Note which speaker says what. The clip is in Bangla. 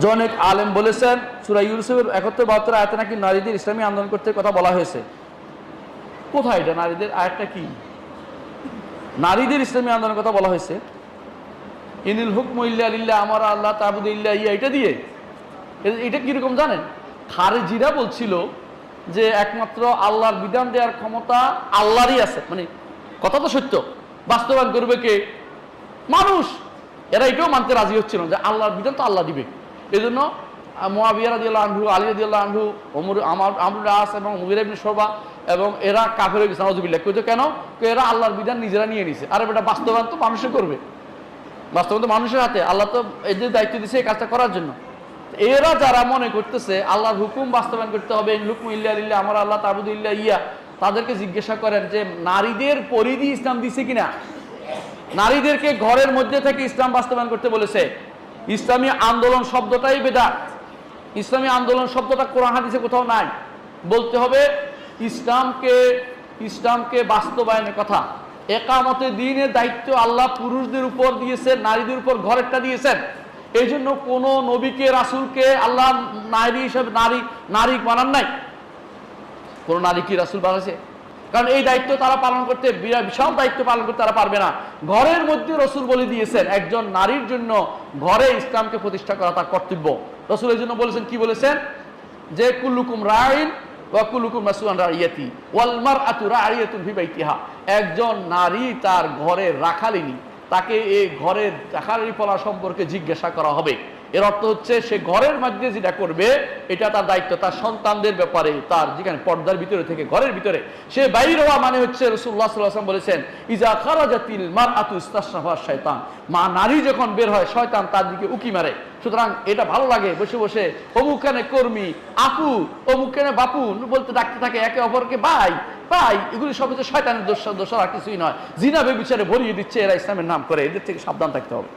Speaker 1: যে অনেক আলেম বলেছেন, সুরা ইউসুফের একাত্তর, বাহাত্তর আয়তে নাকি নারীদের ইসলামী আন্দোলন করতে কথা বলা হয়েছে। কোথায় এটা? নারীদের আয়টা কি? নারীদের ইসলামী আন্দোলনের কথা বলা হয়েছে। ইনিল হুকম ইল্লা ইল্লা আমার আল্লাহ, তাবুদ ইল্লা ইয়া, এটা দিয়ে। এটা কীরকম জানেন? খারেজিরা বলছিল যে একমাত্র আল্লাহর বিধান দেওয়ার ক্ষমতা আল্লাহরই আছে। মানে কথা তো সত্য। বাস্তবায়ন করবে কে? মানুষ। এরা এটাও মানতে রাজি হচ্ছিল যে আল্লাহর বিধান তো আল্লাহ দিবে। এই জন্য মোয়াবিয়া রাদিয়াল্লাহু আনহু, আলী রাদিয়াল্লাহু আনহু, ওমর, আমার, আমরুল আস এবং মুগির ইবনে শোবা এবং এরা কাফের হয়ে গেছে, নাউজুবিল্লাহ। কিন্তু কেন? এরা আল্লাহর বিধান নিজেরা নিয়ে নিছে। আর এটা বাস্তবায়ন তো মানুষে করবে। বাস্তবায়ন তো মানুষের হাতে। আল্লাহ তো এদের দায়িত্ব দিছে এই কাজটা করার জন্য। এরা যারা মনে করতেছে, আল্লাহর হুকুম বাস্তবায়ন করতে হবে হুকুম ইল্লা ইল্লা আমার আল্লাহ তাবুদ ইল্লা ইয়া, তাদেরকে জিজ্ঞাসা করেন যে, নারীদের পরিধি ইসলাম দিছে কিনা? নারীদেরকে ঘরের মধ্যে থেকে ইসলাম বাস্তবায়ন করতে বলেছে। ইসলামী আন্দোলন শব্দটাই বেদাত। ইসলামী আন্দোলন শব্দটা কোরআন হাদিসে কোথাও নাই। বলতে হবে, ইসলামকে ইসলামকে বাস্তবায়নের কথা। একামতে দিনের দায়িত্ব আল্লাহ পুরুষদের উপর দিয়েছেন, নারীদের উপর ঘরেরটা দিয়েছেন। এই জন্য কোনো নবীকে, রাসূলকে আল্লাহ নারী হিসাবে নারী নারী বানান নাই। কোন নারী কি রাসুল বানাইছে? কারণ এই দায়িত্ব তারা পালন করতে বিশাল দায়িত্ব পালন করতে তারা পারবে না। ঘরের মধ্যে রসুল বলে দিয়েছেন, একজন নারীর জন্য ঘরে ইসলামকে প্রতিষ্ঠা করা তার কর্তব্য। রসুল এই জন্য বলেছেন, কি বলেছেন? যে কুল্লুকুম রাইন ওয়াকুল্লুকুম মাসুয়ান রাইয়াতি ওয়াল মারআতু রাইয়াতুন ফি বাইতিহা। একজন নারী তার ঘরে রাখালিনী, তাকে এই ঘরের রাখালি পলা সম্পর্কে জিজ্ঞাসা করা হবে। এর অর্থ হচ্ছে সে ঘরের মধ্যে যেটা করবে, এটা তার দায়িত্ব, তার সন্তানদের ব্যাপারে, তার যেখানে পর্দার ভিতরে থেকে, ঘরের ভিতরে। সে বাইর হওয়া মানে হচ্ছে রসুল্লাহ সাল্লাম বলেছেন, ইজা খারাজাতিল মার আতু ইস্তাসনাফা শয়তান মা নারী যখন বের হয়, শয়তান তার দিকে উকি মারে। সুতরাং এটা ভালো লাগে, বসে বসে অমুখানে কর্মী, আপু অমুখানে বাপু বলতে ডাকতে থাকে, একে অপরকে ভাই ভাই এগুলি সব হচ্ছে শয়তানের দোষ দোষ আর কিছুই নয়। জিনা বিচারে ভরিয়ে দিচ্ছে, এরা ইসলামের নাম করে, এদের থেকে সাবধান থাকতে হবে।